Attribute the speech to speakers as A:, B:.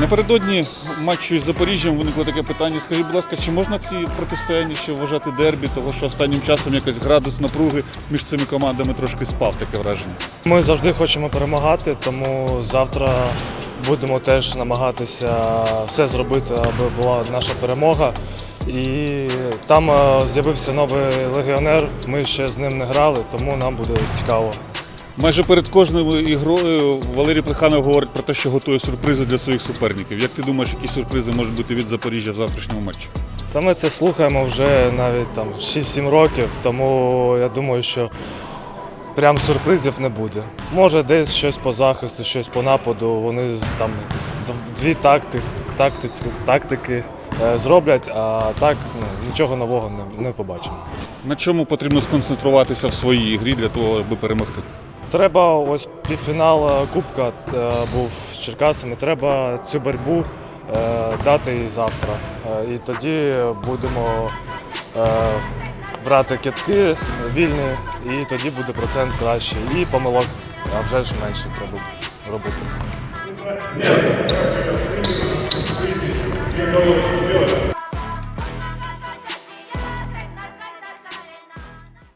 A: Напередодні матчу із Запоріжжям виникло таке питання. Скажіть, будь ласка, чи можна ці протистояння ще вважати дербі, того що останнім часом якось градус напруги між цими командами трошки спав, таке враження?
B: Ми завжди хочемо перемагати, тому завтра будемо теж намагатися все зробити, аби була наша перемога. І там е, з'явився новий легіонер. Ми ще з ним не грали, тому нам буде цікаво.
A: Майже перед кожною ігрою Валерій Плеханов говорить про те, що готує сюрпризи для своїх суперників. Як ти думаєш, які сюрпризи можуть бути від Запоріжжя в завтрашньому матчі?
B: Та ми це слухаємо вже навіть там 6-7 років, тому я думаю, що прям сюрпризів не буде. Може, десь щось по захисту, щось по нападу. Вони там дві такти, тактиці, тактики е, зроблять, а так ну, нічого нового не, не побачимо.
A: На чому потрібно сконцентруватися в своїй грі для того, аби перемогти?
B: Треба ось півфінал е, Кубка е, був з Черкасами. Треба цю боротьбу е, дати і завтра. І тоді будемо брати китки вільні, і тоді буде процент краще. І помилок а вже ж менше треба робити.